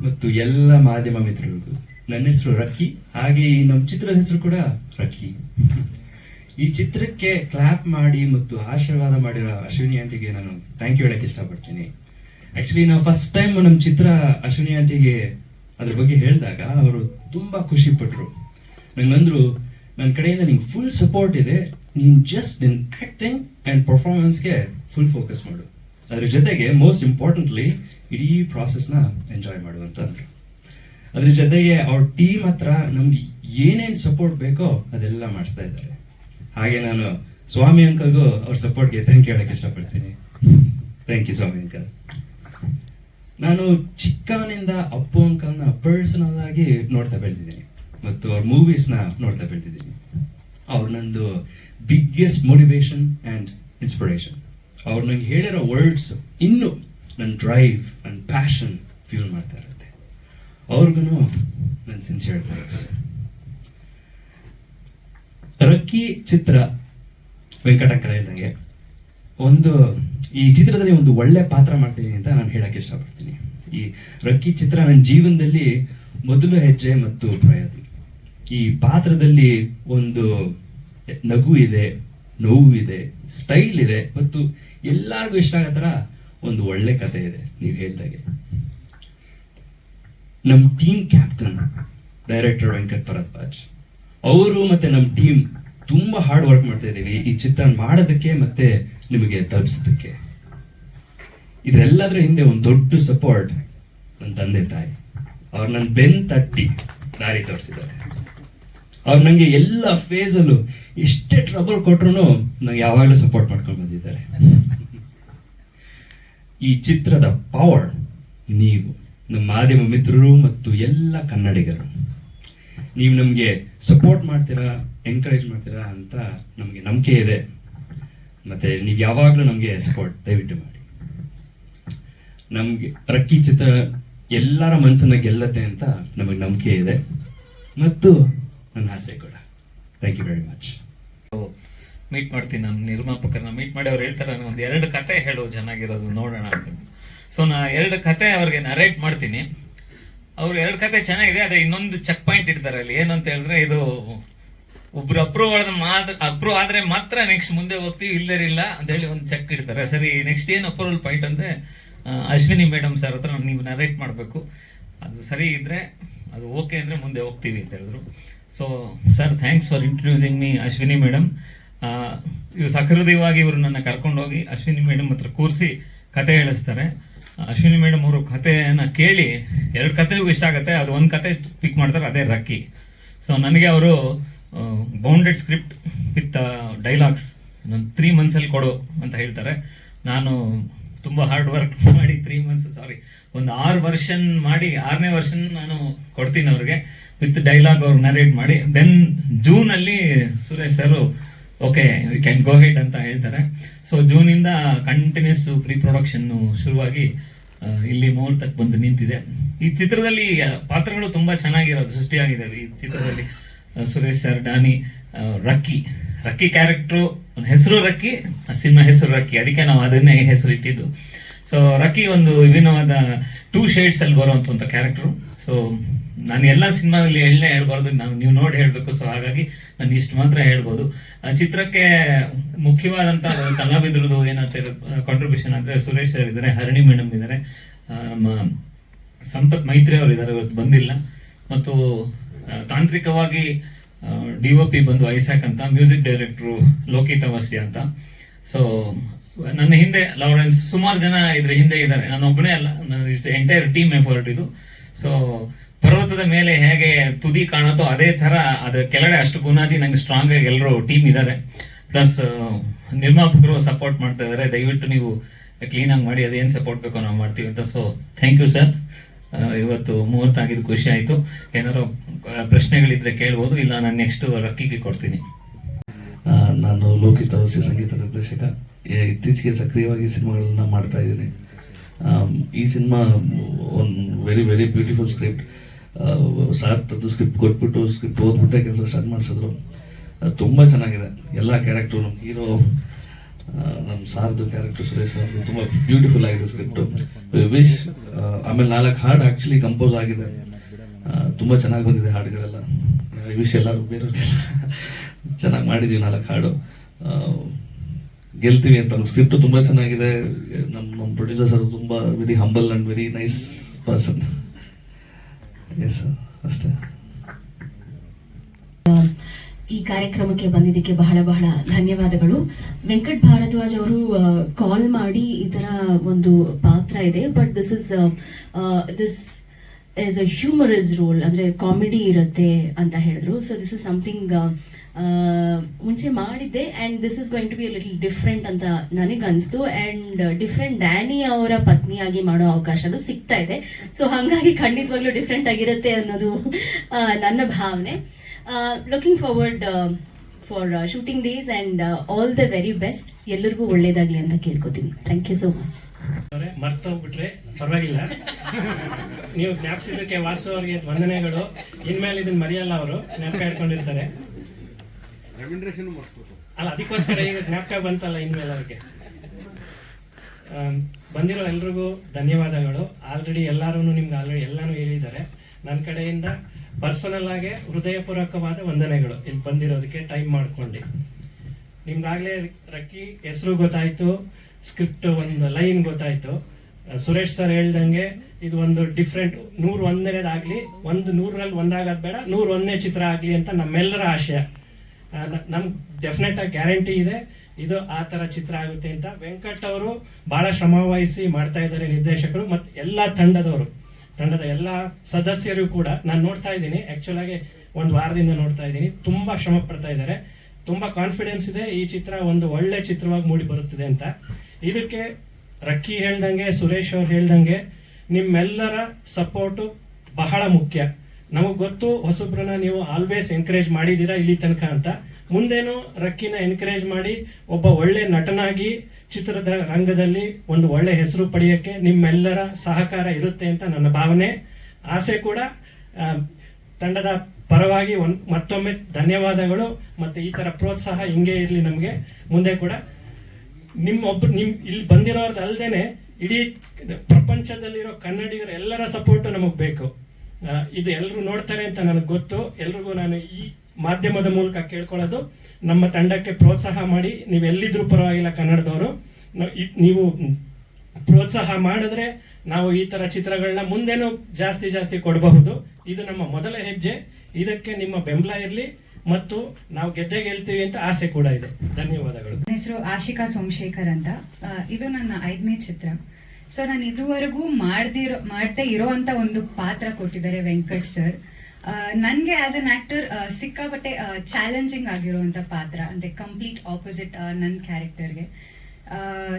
ಮತ್ತು ಎಲ್ಲ ಮಾಧ್ಯಮ ಮಿತ್ರರಿಗೂ. ನನ್ನ ಹೆಸರು ರಕ್ಕಿ. ಹಾಗೆ ಈ ನಮ್ಮ ಚಿತ್ರದ ಹೆಸರು ಕೂಡ ರಕ್ಕಿ. ಈ ಚಿತ್ರಕ್ಕೆ ಕ್ಲಾಪ್ ಮಾಡಿ ಮತ್ತು ಆಶೀರ್ವಾದ ಮಾಡಿರೋ ಅಶ್ವಿನಿ ಆಂಟಿಗೆ ನಾನು ಥ್ಯಾಂಕ್ ಯು ಹೇಳಕ್ಕೆ ಇಷ್ಟಪಡ್ತೀನಿ. ಆಕ್ಚುಲಿ ನಾವು ಫಸ್ಟ್ ಟೈಮ್ ನಮ್ಮ ಚಿತ್ರ ಅಶ್ವಿನಿ ಆಂಟಿಗೆ ಅದ್ರ ಬಗ್ಗೆ ಹೇಳಿದಾಗ ಅವರು ತುಂಬಾ ಖುಷಿ ಪಟ್ರು. ನಂಗಂದ್ರು ನನ್ನ ಕಡೆಯಿಂದ ನಿಂಗೆ ಫುಲ್ ಸಪೋರ್ಟ್ ಇದೆ. ನೀನ್ ಜಸ್ಟ್ ನಿನ್ ಆಕ್ಟಿಂಗ್ ಅಂಡ್ ಪರ್ಫಾರ್ಮೆನ್ಸ್ಗೆ ಫುಲ್ ಫೋಕಸ್ ಮಾಡು. ಅದ್ರ ಜೊತೆಗೆ ಮೋಸ್ಟ್ ಇಂಪಾರ್ಟೆಂಟ್ಲಿ ಇಡೀ ಪ್ರಾಸೆಸ್ನ ಎಂಜಾಯ್ ಮಾಡುವಂತಂದ್ರು ಅದ್ರ. ಜೊತೆಗೆ ಅವ್ರ ಟೀಮ್ ಹತ್ರ ನಮ್ಗೆ ಏನೇನ್ ಸಪೋರ್ಟ್ ಬೇಕೋ ಅದೆಲ್ಲ ಮಾಡಿಸ್ತಾ ಇದ್ದಾರೆ. ಹಾಗೆ ನಾನು ಸ್ವಾಮಿ ಅಂಕಲ್ಗೂ ಅವ್ರ ಸಪೋರ್ಟ್ಗೆ ಥ್ಯಾಂಕ್ ಯು ಹೇಳಕ್ ಇಷ್ಟಪಡ್ತೀನಿ. Thank you Swamy uncle. ನಾನು ಚಿಕ್ಕವನಿಂದ ಅಪ್ಪು ಅಂಕಲ್ನ ಪರ್ಸನಲ್ ಆಗಿ ನೋಡ್ತಾ ಬೆಳೆದಿದ್ದೀನಿ. ಮತ್ತು ಅವ್ರ ಮೂವೀಸ್ನ ನೋಡ್ತಾ ಬೆಳೆದಿದ್ದೀನಿ. ಅವ್ರ ನಂದು ಬಿಗ್ಗೆಸ್ಟ್ ಮೋಟಿವೇಶನ್ ಆ್ಯಂಡ್ ಇನ್ಸ್ಪಿರೇಷನ್ ಅವ್ರು ನನಗೆ ಹೇಳಿರೋ ವರ್ಡ್ಸ್ ಇನ್ನು ನನ್ನ ಡ್ರೈವ್ ನನ್ನ ಪ್ಯಾಷನ್ ಫ್ಯೂಲ್ ಮಾಡ್ತಾ ಇರುತ್ತೆ. ಅವ್ರಿಗೂ ನನ್ನ ಸಿನ್ಸಿಯರ್ ಥ್ಯಾಂಕ್ಸ್ ರಕ್ಕಿ ಚಿತ್ರ ವೆಂಕಟಕ್ಕರ ಹೇಳ್ದಂಗೆ ಒಂದು ಈ ಚಿತ್ರದಲ್ಲಿ ಒಂದು ಒಳ್ಳೆ ಪಾತ್ರ ಮಾಡ್ತೀನಿ ಅಂತ ನಾನು ಹೇಳಕ್ಕೆ ಇಷ್ಟಪಡ್ತೀನಿ. ಈ ರಕ್ಕಿ ಚಿತ್ರ ನನ್ನ ಜೀವನದಲ್ಲಿ ಮೊದಲು ಹೆಜ್ಜೆ ಮತ್ತು ಪ್ರಯತ್ನ. ಈ ಪಾತ್ರದಲ್ಲಿ ಒಂದು ನಗು ಇದೆ ನೋವು ಇದೆ ಸ್ಟೈಲ್ ಇದೆ, ಮತ್ತು ಎಲ್ಲರಿಗೂ ಇಷ್ಟ ಆಗೋ ಥರ ಒಂದು ಒಳ್ಳೆ ಕತೆ ಇದೆ, ನೀವು ಹೇಳ್ದಾಗೆ. ನಮ್ಮ team captain director Venkat Bharadwaj ಅವರು ಮತ್ತೆ ನಮ್ಮ ಟೀಮ್ ತುಂಬಾ ಹಾರ್ಡ್ ವರ್ಕ್ ಮಾಡ್ತಾ ಇದ್ದೀವಿ. ಈ ಚಿತ್ರ ಮಾಡೋದಕ್ಕೆ ಮತ್ತೆ ನಿಮಗೆ ತಲುಪಿಸೋದಕ್ಕೆ. ಇದರೆಲ್ಲದರ ಹಿಂದೆ ಒಂದು ದೊಡ್ಡ ಸಪೋರ್ಟ್ ನನ್ನ ತಂದೆ ತಾಯಿ. ಅವ್ರು ನನ್ನ ಬೆನ್ ತಟ್ಟಿ ದಾರಿ ತೋರಿಸಿದ್ದಾರೆ. ಅವ್ರು ನನಗೆ ಎಲ್ಲ ಫೇಸಲ್ಲೂ ಎಷ್ಟೇ ಟ್ರಬಲ್ ಕೊಟ್ರು ನಂಗೆ ಯಾವಾಗಲೂ ಸಪೋರ್ಟ್ ಮಾಡ್ಕೊಂಡು ಬಂದಿದ್ದಾರೆ. ಈ ಚಿತ್ರದ ಪವರ್ ನೀವು, ನಮ್ಮ ಮಾಧ್ಯಮ ಮಿತ್ರರು ಮತ್ತು ಎಲ್ಲ ಕನ್ನಡಿಗರು. ನೀವು ನಮಗೆ ಸಪೋರ್ಟ್ ಮಾಡ್ತೀರಾ ಎನ್ಕರೇಜ್ ಮಾಡ್ತೀರಾ ಅಂತ ನಮಗೆ ನಂಬಿಕೆ ಇದೆ. ಮತ್ತೆ ನೀವು ಯಾವಾಗಲೂ ನಮಗೆ ಸಪೋರ್ಟ್ ದಯವಿಟ್ಟು ಮಾಡಿ. ನಮಗೆ ಪ್ರಕಿ ಚಿತ್ರ ಎಲ್ಲರ ಮನಸ್ಸನ್ನ ಗೆಲ್ಲತ್ತೆ ಅಂತ ನಮಗೆ ನಂಬಿಕೆ ಇದೆ. ಮತ್ತು ನನ್ನ ಆಸೆ ಕೂಡ. Thank you very much meet ಮಾಡ್ತೀನಿ ನಾನು ನಿರ್ಮಾಪಕರನ್ನ ಮೀಟ್ ಮಾಡಿ ಅವ್ರು ಹೇಳ್ತಾರೆ ನನಗೆ ಒಂದು ಎರಡು ಕತೆ ಹೇಳು, ಚೆನ್ನಾಗಿರೋದು ನೋಡೋಣ ಅಂತ. ಸೊ ನಾ ಎರಡು ಕತೆ ಅವ್ರಿಗೆ ನರೇಟ್ ಮಾಡ್ತೀನಿ. ಅವ್ರು ಎರಡು ಕತೆ ಚೆನ್ನಾಗಿದೆ ಅದೇ ಇನ್ನೊಂದು ಚೆಕ್ ಪಾಯಿಂಟ್ ಇಡ್ತಾರೆ ಅಲ್ಲಿ. ಏನಂತ ಹೇಳಿದ್ರೆ, ಇದು ಒಬ್ರು ಅಪ್ರೂವ್ ಆದ್ರೆ ಮಾತ್ರ ಅಪ್ರೂವ್ ಆದ್ರೆ ಮಾತ್ರ ನೆಕ್ಸ್ಟ್ ಮುಂದೆ ಹೋಗ್ತೀವಿ ಇಲ್ಲರಿಲ್ಲ ಅಂತ ಹೇಳಿ ಒಂದು ಚೆಕ್ ಇಡ್ತಾರೆ. ಸರಿ ನೆಕ್ಸ್ಟ್ ಏನು ಅಪ್ರೂವಲ್ ಪಾಯಿಂಟ್ ಅಂದ್ರೆ ಅಶ್ವಿನಿ ಮೇಡಮ್ ಸರ್ ಹತ್ರ ನೀವು ನರೇಟ್ ಮಾಡಬೇಕು. ಅದು ಸರಿ ಇದ್ರೆ, ಅದು ಓಕೆ ಅಂದ್ರೆ ಮುಂದೆ ಹೋಗ್ತೀವಿ ಅಂತ ಹೇಳಿದ್ರು. So sir thanks for introducing me Ashwini madam ಇವು ಸಕೃದಯವಾಗಿ ಇವರು ನನ್ನ ಕರ್ಕೊಂಡೋಗಿ ಅಶ್ವಿನಿ ಮೇಡಮ್ ಹತ್ರ ಕೂರಿಸಿ ಕತೆ ಹೇಳಿಸ್ತಾರೆ. ಅಶ್ವಿನಿ ಮೇಡಮ್ ಅವರು ಕಥೆಯನ್ನ ಕೇಳಿ, ಎರಡು ಕತೆಗೂ ಇಷ್ಟ ಆಗುತ್ತೆ, ಅದು ಒಂದು ಕತೆ ಪಿಕ್ ಮಾಡ್ತಾರೆ, ಅದೇ ರಕ್ಕಿ ಸೊ ನನಗೆ ಅವರು ಬೌಂಡೆಡ್ ಸ್ಕ್ರಿಪ್ಟ್ ವಿತ್ ಡೈಲಾಗ್ಸ್ ಇನ್ನೊಂದು ತ್ರೀ ಮಂತ್ಸಲ್ಲಿ ಕೊಡು ಅಂತ ಹೇಳ್ತಾರೆ. ನಾನು ತುಂಬ ಹಾರ್ಡ್ ವರ್ಕ್ ಮಾಡಿ ತ್ರೀ ಮಂತ್ಸ್ ಸಾರಿ ಒಂದು ಆರು ವರ್ಷನ್ ಮಾಡಿ, ಆರನೇ ವರ್ಷನ್ ನಾನು ಕೊಡ್ತೀನಿ ಅವ್ರಿಗೆ ವಿತ್ ಡೈಲಾಗ್ ಅವ್ರು ನರೇಟ್ ಮಾಡಿ. Then ಜೂನಲ್ಲಿ Suresh sir okay we can go head ಅಂತ ಹೇಳ್ತಾರೆ. ಸೊ ಜೂನಿಂದ ಕಂಟಿನ್ಯೂಸ್ ಪ್ರೀ ಪ್ರೊಡಕ್ಷನ್ ಶುರುವಾಗಿ ಇಲ್ಲಿ ಮುಹೂರ್ತಕ್ಕೆ ಬಂದು ನಿಂತಿದೆ. ಈ ಚಿತ್ರದಲ್ಲಿ ಪಾತ್ರಗಳು ತುಂಬಾ ಚೆನ್ನಾಗಿರೋದು ಸೃಷ್ಟಿಯಾಗಿದ್ದಾವೆ ಈ ಚಿತ್ರದಲ್ಲಿ Suresh sir, Danny Rakki Rakki character ಹೆಸರು ರಕ್ಕಿ ಸಿನಿಮಾ ಹೆಸರು ರಕ್ಕಿ. ಅದಕ್ಕೆ ನಾವು ಅದನ್ನೇ ಹೆಸರು ಇಟ್ಟಿದ್ದು ಸೊ ರಕ್ಕಿ ಒಂದು ವಿಭಿನ್ನವಾದ ಟೂ ಶೇಡ್ಸ್ ಅಲ್ಲಿ ಬರುವಂತ ಒಂದು ಕ್ಯಾರೆಕ್ಟರ್ ಸೊ ನಾನು ಎಲ್ಲ ಸಿನಿಮಾದಲ್ಲಿ ಎಳ್ಳೆ ಹೇಳ್ಬಾರ್ದು, ನಾವು ನೀವು ನೋಡಿ ಹೇಳಬೇಕು. ಸೊ ಹಾಗಾಗಿ ನಾನು ಇಷ್ಟು ಮಾತ್ರ ಹೇಳ್ಬೋದು. ಚಿತ್ರಕ್ಕೆ ಮುಖ್ಯವಾದಂತ ಕಲಾವಿದ್ರದ್ದು ಏನಂತ ಕಾಂಟ್ರಿಬ್ಯೂಷನ್ ಅಂದ್ರೆ ಸುರೇಶ್ ಸರ್ ಇದ್ದಾರೆ, ಹರಣಿ ಮೇಡಮ್ ಇದ್ದಾರೆ. ನಮ್ಮ ಸಂಪತ್ ಮೈತ್ರಿ ಅವರು ಇದ್ದಾರೆ, ಇವತ್ತು ಬಂದಿಲ್ಲ. ಮತ್ತು ತಾಂತ್ರಿಕವಾಗಿ ಡಿ ಒ ಪಿ ಬಂದು ಐಸಾಕ್ ಅಂತ ಮ್ಯೂಸಿಕ್ ಡೈರೆಕ್ಟ್ರು ಲೋಕಿತ್ ಅವಸ್ಯ ಅಂತ. ಸೊ ನನ್ನ ಹಿಂದೆ ಲಾರೆನ್ಸ್ ಸುಮಾರು ಜನ ಇದ್ರ ಹಿಂದೆ ಇದ್ದಾರೆ. ನಾನು ಒಬ್ಬನೇ ಅಲ್ಲ ಎಂಟೈರ್ ಟೀಮ್ ಎಫರ್ಟ್ ಇದು. ಸೊ ಪರ್ವತದ ಮೇಲೆ ಹೇಗೆ ತುದಿ ಕಾಣುತ್ತೋ ಅದೇ ಥರ ಅದರ ಕೆಳಗಡೆ ಅಷ್ಟು ಬುನಾದಿ ನಂಗೆ ಸ್ಟ್ರಾಂಗ್ ಆಗಿ ಎಲ್ಲರೂ ಟೀಮ್ ಇದ್ದಾರೆ ಪ್ಲಸ್ ನಿರ್ಮಾಪಕರು ಸಪೋರ್ಟ್ ಮಾಡ್ತಾ ಇದ್ದಾರೆ ದಯವಿಟ್ಟು ನೀವು ಕ್ಲೀನ್ ಆಗಿ ಮಾಡಿ ಅದೇನ್ ಸಪೋರ್ಟ್ ಬೇಕೋ ನಾವು ಮಾಡ್ತೀವಿ ಅಂತ. ಸೊ ಥ್ಯಾಂಕ್ ಯು ಸರ್ ಇವತ್ತು ಮುಹೂರ್ತ ಆಗಿದ್ದು ಖುಷಿ ಆಯಿತು. ಏನಾದ್ರು ಆ, ಪ್ರಶ್ನೆಗಳಿದ್ರೆ ಕೇಳ್ಬೋದು, ಇಲ್ಲ ನಾನು ನೆಕ್ಸ್ಟ್ ರಕ್ಕಿಗೆ ಕೊಡ್ತೀನಿ. ನಾನು ಲೋಕಿತ್ ಅವಸ್ಯ ಸಂಗೀತ ನಿರ್ದೇಶಕ. ಇತ್ತೀಚೆಗೆ ಸಕ್ರಿಯವಾಗಿ ಸಿನಿಮಾಗಳನ್ನ ಮಾಡ್ತಾ ಇದ್ದೀನಿ. ಈ ಸಿನಿಮಾ ಒಂದು very very beautiful script sir ತಂದು ಸ್ಕ್ರಿಪ್ಟ್ ಕೊಟ್ಬಿಟ್ಟು ಸ್ಕ್ರಿಪ್ಟ್ ಓದ್ಬಿಟ್ಟೆ ಕೆಲಸ ಸ್ಟಾರ್ಟ್ ಮಾಡಿಸಿದ್ರು. ತುಂಬ ಚೆನ್ನಾಗಿದೆ. ಎಲ್ಲ ಕ್ಯಾರೆಕ್ಟ್ರು ನಮ್ಮ ಹೀರೋ ನಮ್ಮ ಸಾರ್ದು ಕ್ಯಾರೆಕ್ಟರ್ ಸುರೇಶ್ ಸಾರ್ದು ತುಂಬ ಬ್ಯೂಟಿಫುಲ್ ಆಗಿದೆ ಸ್ಕ್ರಿಪ್ಟು ವಿಶ್ ಆಮೇಲೆ ನಾಲ್ಕು ಹಾಡು ಆ್ಯಕ್ಚುಲಿ ಕಂಪೋಸ್ ಆಗಿದೆ. ತುಂಬ ಚೆನ್ನಾಗಿ ಬಂದಿದೆ ಹಾಡುಗಳೆಲ್ಲ. ವಿಶ್ ಎಲ್ಲರೂ ಬೇರೆಯವ್ರಿಗೆಲ್ಲ ಚೆನ್ನಾಗಿ ಮಾಡಿದ್ದೀವಿ ನಾಲ್ಕು ಹಾಡು. ಗೆಲ್ತೀವಿ ಅಂತ ಸ್ಕ್ರಿಪ್ಟು ತುಂಬ ಚೆನ್ನಾಗಿದೆ. ನಮ್ಮ ನಮ್ಮ ಪ್ರೊಡ್ಯೂಸರ್ ಸರ್ ತುಂಬ very humble and very nice person S ಅಷ್ಟೇ. ಈ ಕಾರ್ಯಕ್ರಮಕ್ಕೆ ಬಂದಿದ್ದಕ್ಕೆ ಬಹಳ ಬಹಳ ಧನ್ಯವಾದಗಳು. ವೆಂಕಟ್ ಭಾರದ್ವಾಜ್ ಅವರು ಕಾಲ್ ಮಾಡಿ ಈ ತರ ಒಂದು ಪಾತ್ರ ಇದೆ but this is this is a humorous role ಅಂದ್ರೆ ಕಾಮಿಡಿ ಇರುತ್ತೆ ಅಂತ ಹೇಳಿದ್ರು. ಸೊ ದಿಸ್ ಇಸ್ ಸಮಥಿಂಗ್ ಮುಂಚೆ ಮಾಡಿದ್ದೆ and this is going to be little different ಅಂತ ನನಗೆ ಅನಿಸ್ತು ಅಂಡ್ ಡಿಫ್ರೆಂಟ್ ಡ್ಯಾನಿ ಅವರ ಪತ್ನಿಯಾಗಿ ಮಾಡೋ ಅವಕಾಶನೂ ಸಿಗ್ತಾ ಇದೆ. ಸೊ ಹಾಗಾಗಿ ಖಂಡಿತವಾಗ್ಲೂ ಡಿಫ್ರೆಂಟ್ ಆಗಿರುತ್ತೆ ಅನ್ನೋದು ನನ್ನ ಭಾವನೆ. Looking forward for shooting days and all the very best ಎಲ್ಲರಿಗೂ ಒಳ್ಳೇದಾಗ್ಲಿ ಅಂತ ಕೇಳ್ಕೊತೀನಿ. ಥ್ಯಾಂಕ್ ಯು ಸೋ ಮಚ್ ಮರ್ತೋಗ್ಬಿಟ್ರೆ ಪರವಾಗಿಲ್ಲ. ನೀವು ಜ್ಞಾಪಿಸಿದ್ದಕ್ಕೆ ವಾಸು ಅವರಿಗೆ ವಂದನೆಗಳು. ಇನ್ಮೇಲೆ ಇದನ್ನ ಮರೆಯಲ್ಲ ಅವರು. ಜ್ಞಾಪಕ ಇಟ್ಕೊಂಡಿರ್ತಾರೆ. ಅಲ್ಲ, ಅದಕ್ಕೋಸ್ಕರ ಈಗ ಜ್ಞಾಪಕ ಬಂತಲ್ಲ ಇನ್ಮೇಲೆ ಅವ್ರಿಗೆ. ಬಂದಿರೋ ಎಲ್ರಿಗೂ ಧನ್ಯವಾದಗಳು. ಆಲ್ರೆಡಿ ಎಲ್ಲರೂ ನಿಮ್ಗೆ ಆಲ್ರೆಡಿ ಎಲ್ಲಾನು ಹೇಳಿದ್ದಾರೆ. ನನ್ನ ಕಡೆಯಿಂದ ಪರ್ಸನಲ್ ಆಗಿ ಹೃದಯಪೂರ್ವಕವಾದ ವಂದನೆಗಳು. ಇಲ್ಲಿ ಬಂದಿರೋದಕ್ಕೆ ಟೈಮ್ ಮಾಡ್ಕೊಂಡು. ನಿಮ್ಗಾಗ್ಲೇ ರಕ್ಕಿ ಹೆಸರು ಗೊತ್ತಾಯ್ತು. ಸ್ಕ್ರಿಪ್ಟ್ ಒಂದು ಲೈನ್ ಗೊತ್ತಾಯ್ತು. ಸುರೇಶ್ ಸರ್ ಹೇಳ್ದಂಗೆ ಇದು ಒಂದು ಡಿಫ್ರೆಂಟ್ ನೂರ ಒಂದನೇದಾಗ್ಲಿ, ಒಂದು ನೂರಲ್ಲಿ ಒಂದಾಗದ್ ಬೇಡ, ನೂರ ಒಂದನೇ ಚಿತ್ರ ಆಗಲಿ ಅಂತ ನಮ್ಮೆಲ್ಲರ ಆಶಯ. ನಮ್ಗೆ ನ- ಡೆಫಿನೆಟ್ ಆಗಿ ಗ್ಯಾರಂಟಿ ಇದೆ, ಇದು ಆ ತರ ಚಿತ್ರ ಆಗುತ್ತೆ ಅಂತ. ವೆಂಕಟ್ ಅವರು ಬಹಳ ಶ್ರಮ ವಹಿಸಿ ಮಾಡ್ತಾ ಇದ್ದಾರೆ ನಿರ್ದೇಶಕರು ಮತ್ತು ಎಲ್ಲಾ ತಂಡದವರು. ತಂಡದ ಎಲ್ಲಾ ಸದಸ್ಯರು ಕೂಡ ನಾನು ನೋಡ್ತಾ ಇದ್ದೀನಿ. ಆಕ್ಚುಲ್ ಆಗಿ ಒಂದು ವಾರದಿಂದ ನೋಡ್ತಾ ಇದ್ದೀನಿ. ತುಂಬಾ ಶ್ರಮ ಪಡ್ತಾ ಇದ್ದಾರೆ. ತುಂಬಾ ಕಾನ್ಫಿಡೆನ್ಸ್ ಇದೆ ಈ ಚಿತ್ರ ಒಂದು ಒಳ್ಳೆ ಚಿತ್ರವಾಗಿ ಮೂಡಿ ಬರುತ್ತದೆ ಅಂತ. ಇದಕ್ಕೆ ರಕ್ಕಿ ಹೇಳ್ದಂಗೆ, ಸುರೇಶ್ ಅವ್ರು ಹೇಳ್ದಂಗೆ ನಿಮ್ಮೆಲ್ಲರ ಸಪೋರ್ಟು ಬಹಳ ಮುಖ್ಯ. ನಮಗೆ ಗೊತ್ತು, ಹೊಸಬ್ರನ್ನ ನೀವು ಆಲ್ವೇಸ್ ಎನ್ಕರೇಜ್ ಮಾಡಿದೀರಾ ಇಲ್ಲಿ ತನಕ ಅಂತ. ಮುಂದೇನು ರಕ್ಕಿನ ಎನ್ಕರೇಜ್ ಮಾಡಿ ಒಬ್ಬ ಒಳ್ಳೆ ನಟನಾಗಿ ಚಿತ್ರದ ರಂಗದಲ್ಲಿ ಒಂದು ಒಳ್ಳೆ ಹೆಸರು ಪಡೆಯಕ್ಕೆ ನಿಮ್ಮೆಲ್ಲರ ಸಹಕಾರ ಇರುತ್ತೆ ಅಂತ ನನ್ನ ಭಾವನೆ. ಆಸೆ ಕೂಡ ತಂಡದ ಪರವಾಗಿ ಒಂದು ಮತ್ತೊಮ್ಮೆ ಧನ್ಯವಾದಗಳು. ಮತ್ತೆ ಈ ಥರ ಪ್ರೋತ್ಸಾಹ ಹಿಂಗೆ ಇರಲಿ ನಮಗೆ. ಮುಂದೆ ಕೂಡ ನಿಮ್ಮ ಒಬ್ರು ನಿಮ್ ಇಲ್ಲಿ ಬಂದಿರೋರ್ದು ಅಲ್ಲದೇನೆ ಇಡೀ ಪ್ರಪಂಚದಲ್ಲಿರೋ ಕನ್ನಡಿಗರ ಎಲ್ಲರ ಸಪೋರ್ಟ್ ನಮಗೆ ಬೇಕು. ಇದು ಎಲ್ಲರೂ ನೋಡ್ತಾರೆ ಅಂತ ನನಗೆ ಗೊತ್ತು. ಎಲ್ರಿಗೂ ನಾನು ಈ ಮಾಧ್ಯಮದ ಮೂಲಕ ಕೇಳ್ಕೊಳ್ಳೋದು. ನಮ್ಮ ತಂಡಕ್ಕೆ ಪ್ರೋತ್ಸಾಹ ಮಾಡಿ, ನೀವು ಎಲ್ಲಿದ್ರೂ ಪರವಾಗಿಲ್ಲ ಕನ್ನಡದವರು. ನೀವು ಪ್ರೋತ್ಸಾಹ ಮಾಡಿದ್ರೆ ನಾವು ಈ ತರ ಚಿತ್ರಗಳನ್ನ ಮುಂದೆನೂ ಜಾಸ್ತಿ ಜಾಸ್ತಿ ಕೊಡಬಹುದು. ಇದು ನಮ್ಮ ಮೊದಲ ಹೆಜ್ಜೆ. ಇದಕ್ಕೆ ನಿಮ್ಮ ಬೆಂಬಲ ಇರಲಿ. ಮತ್ತು ನಾವು ಗೆದ್ದೆ ಗೆಲ್ತೀವಿ ಅಂತ ಆಸೆ ಕೂಡ ಇದೆ. ಧನ್ಯವಾದಗಳು. ನನ್ನ ಹೆಸರು ಆಶಿಕಾ ಸೋಮಶೇಖರ್ ಅಂತ. ಇದು ನನ್ನ ಐದನೇ ಚಿತ್ರ. ಸೊ, ನಾನು ಇದುವರೆಗೂ ಮಾಡ್ದಿರೋ, ಮಾಡದೇ ಇರೋವಂಥ ಒಂದು ಪಾತ್ರ ಕೊಟ್ಟಿದ್ದಾರೆ ವೆಂಕಟ್ ಸರ್. ನನಗೆ ಆಸ್ ಅನ್ ಆಕ್ಟರ್ ಸಿಕ್ಕಾಪಟ್ಟೆ ಚಾಲೆಂಜಿಂಗ್ ಆಗಿರುವಂಥ ಪಾತ್ರ, ಅಂದರೆ ಕಂಪ್ಲೀಟ್ ಆಪೋಸಿಟ್ ನನ್ನ ಕ್ಯಾರೆಕ್ಟರ್ಗೆ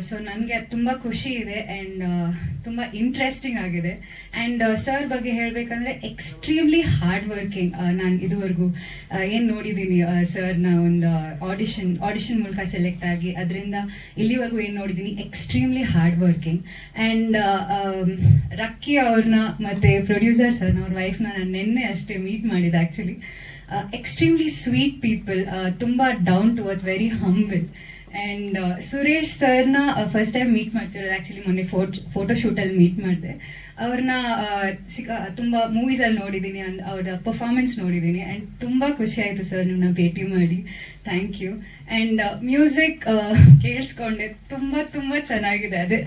ಸೊ ನನಗೆ ತುಂಬ ಖುಷಿ ಇದೆ ಆ್ಯಂಡ್ ತುಂಬ ಇಂಟ್ರೆಸ್ಟಿಂಗ್ ಆಗಿದೆ. ಆ್ಯಂಡ್ ಸರ್ ಬಗ್ಗೆ ಹೇಳಬೇಕಂದ್ರೆ ಎಕ್ಸ್ಟ್ರೀಮ್ಲಿ ಹಾರ್ಡ್ ವರ್ಕಿಂಗ್ ನಾನು ಇದುವರೆಗೂ ಏನು ನೋಡಿದ್ದೀನಿ ಸರ್ನ ಒಂದು ಆಡಿಷನ್ ಆಡಿಷನ್ ಮೂಲಕ ಸೆಲೆಕ್ಟ್ ಆಗಿ ಅದರಿಂದ ಇಲ್ಲಿವರೆಗೂ ಏನು ನೋಡಿದ್ದೀನಿ extremely hard working and Rakki ಅವ್ರನ್ನ ಮತ್ತು ಪ್ರೊಡ್ಯೂಸರ್ ಸರ್ನ ಅವ್ರ ವೈಫ್ನ ನಾನು ನಿನ್ನೆ ಅಷ್ಟೇ ಮೀಟ್ ಮಾಡಿದೆ ಆ್ಯಕ್ಚುಲಿ ಎಕ್ಸ್ಟ್ರೀಮ್ಲಿ ಸ್ವೀಟ್ ಪೀಪಲ್ ತುಂಬ down to earth very humble and Suresh ಸರ್ನ ಫಸ್ಟ್ ಟೈಮ್ ಮೀಟ್ ಮಾಡ್ತಿರೋದು ಆ್ಯಕ್ಚುಲಿ ಮೊನ್ನೆ ಫೋಟೋ ಫೋಟೋ ಶೂಟಲ್ಲಿ ಮೀಟ್ ಮಾಡಿದೆ. ಅವ್ರನ್ನ ಸಿಕ್ಕ ತುಂಬ ಮೂವೀಸಲ್ಲಿ ನೋಡಿದ್ದೀನಿ ಅಂದ್, ಅವರ ಪರ್ಫಾರ್ಮೆನ್ಸ್ ನೋಡಿದ್ದೀನಿ ಆ್ಯಂಡ್ ತುಂಬ ಖುಷಿ ಆಯಿತು ಸರ್ ನಿಮ್ಮನ್ನ ಭೇಟಿ ಮಾಡಿ. Thank you and music ಕೇಳಿಸ್ಕೊಂಡೆ. ತುಂಬ ತುಂಬ ಚೆನ್ನಾಗಿದೆ. ಅದೇ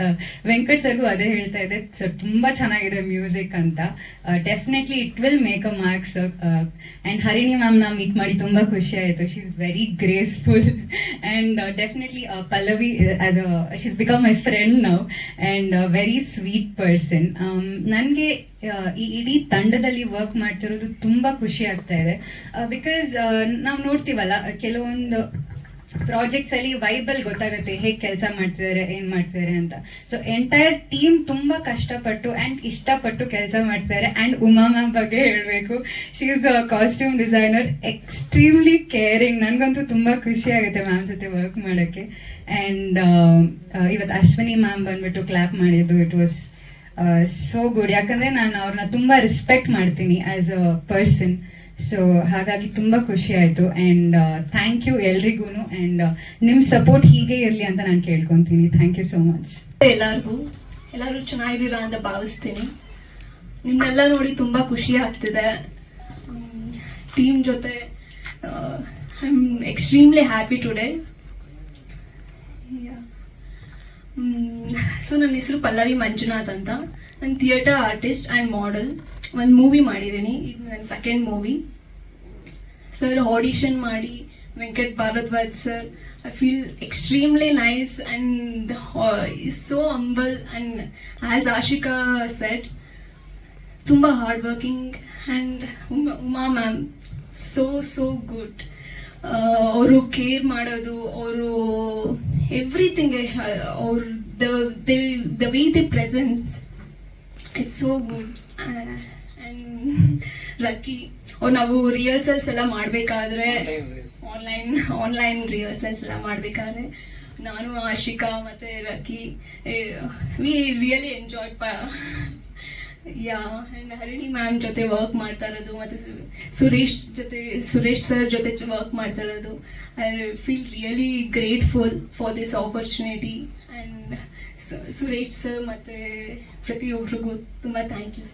ವೆಂಕಟ್ ಸರ್ಗೂ ಅದೇ ಹೇಳ್ತಾ ಇದೆ ಸರ್, ತುಂಬ ಚೆನ್ನಾಗಿದೆ ಮ್ಯೂಸಿಕ್ ಅಂತ. Definitely it will make a marks and Harini ಮ್ಯಾಮ್ನ meet ಮಾಡಿ ತುಂಬ ಖುಷಿ ಆಯಿತು. She is very graceful and definitely Pallavi as a she is become my friend now and very sweet person ನನಗೆ ಈ ಇಡೀ ತಂಡದಲ್ಲಿ ವರ್ಕ್ ಮಾಡ್ತಿರೋದು ತುಂಬ ಖುಷಿ ಆಗ್ತಾ ಇದೆ. ಬಿಕಾಸ್ ನಾವು ನೋಡ್ತೀವಲ್ಲ ಕೆಲವೊಂದು ಪ್ರಾಜೆಕ್ಟ್ಸ್ ಅಲ್ಲಿ ವೈಬಲ್ ಗೊತ್ತಾಗುತ್ತೆ, ಹೇಗೆ ಕೆಲಸ ಮಾಡ್ತಿದ್ದಾರೆ ಏನ್ ಮಾಡ್ತಿದ್ದಾರೆ ಅಂತ. ಸೊ ಎಂಟೈರ್ ಟೀಮ್ ತುಂಬಾ ಕಷ್ಟಪಟ್ಟು ಅಂಡ್ ಇಷ್ಟಪಟ್ಟು ಕೆಲಸ ಮಾಡ್ತಿದ್ದಾರೆ ಅಂಡ್ ಉಮಾ ಮ್ಯಾಮ್ ಬಗ್ಗೆ ಹೇಳಬೇಕು. She is the costume designer extremely caring ನನಗಂತೂ ತುಂಬಾ ಖುಷಿ ಆಗುತ್ತೆ ಮ್ಯಾಮ್ ಜೊತೆ ವರ್ಕ್ ಮಾಡೋಕ್ಕೆ. ಅಂಡ್ ಇವತ್ತು ಅಶ್ವಿನಿ ಮ್ಯಾಮ್ ಬಂದ್ಬಿಟ್ಟು ಕ್ಲಾಪ್ ಮಾಡಿದ್ದು. ಇಟ್ ವಾಸ್ ಸೋ ಗುಡ್ ಯಾಕಂದ್ರೆ ನಾನು ಅವ್ರನ್ನ ತುಂಬಾ ರೆಸ್ಪೆಕ್ಟ್ ಮಾಡ್ತೀನಿ ಆಸ್ ಅ ಪರ್ಸನ್ ಸೊ ಹಾಗಾಗಿ ತುಂಬ ಖುಷಿ ಆಯಿತು. ಆ್ಯಂಡ್ ಥ್ಯಾಂಕ್ ಯು ಎಲ್ರಿಗೂ ಆ್ಯಂಡ್ ನಿಮ್ಮ ಸಪೋರ್ಟ್ ಹೀಗೆ ಇರಲಿ ಅಂತ ನಾನು ಕೇಳ್ಕೊತೀನಿ. ಥ್ಯಾಂಕ್ ಯು ಸೋ ಮಚ್ ಎಲ್ಲರಿಗೂ, ಎಲ್ಲರೂ ಚೆನ್ನಾಗಿರ ಅಂತ ಭಾವಿಸ್ತೀನಿ. ನಿಮ್ಮನ್ನೆಲ್ಲ ನೋಡಿ ತುಂಬ ಖುಷಿ ಆಗ್ತಿದೆ. ಟೀಮ್ ಜೊತೆ I am extremely happy today so ನನ್ನ ಹೆಸರು ಪಲ್ಲವಿ ಮಂಜುನಾಥ್ ಅಂತ. ನನ್ನ ಥಿಯೇಟರ್ ಆರ್ಟಿಸ್ಟ್ ಆ್ಯಂಡ್ ಮಾಡೆಲ್ ಒಂದು ಮೂವಿ ಮಾಡಿದ್ದೀನಿ ಇದು ನನ್ನ ಸೆಕೆಂಡ್ ಮೂವಿ ಸರ್ ಆಡಿಷನ್ ಮಾಡಿ, Venkat Bharadwaj sir I feel extremely nice and is so humble and as Ashika set ತುಂಬ hard working and Uma Uma ma'am so so good ಅವರು care ಮಾಡೋದು, ಅವರು everything ಅವ್ರ the way the presence it's so good Rakki ನಾವು rehearsals ಎಲ್ಲ ಮಾಡಬೇಕಾದ್ರೆ online online rehearsals ಎಲ್ಲ ಮಾಡಬೇಕಾದ್ರೆ ನಾನು, ಆಶಿಕಾ ಮತ್ತು ರಕ್ಕಿ ವಿ ರಿಯಲಿ ಎಂಜಾಯ್ ಪ, ಯಾ ಆ್ಯಂಡ್ ಹರಿಣಿ ಮ್ಯಾಮ್ ಜೊತೆ ವರ್ಕ್ ಮಾಡ್ತಾ ಇರೋದು, ಮತ್ತು ಸುರೇಶ್ ಜೊತೆ, ಸುರೇಶ್ ಸರ್ ಜೊತೆ ವರ್ಕ್ ಮಾಡ್ತಾ ಇರೋದು. I feel really grateful for this opportunity and Suresh sir ಮತ್ತು ಪ್ರತಿಯೊಬ್ಬರಿಗೂ ತುಂಬ ಥ್ಯಾಂಕ್ ಯು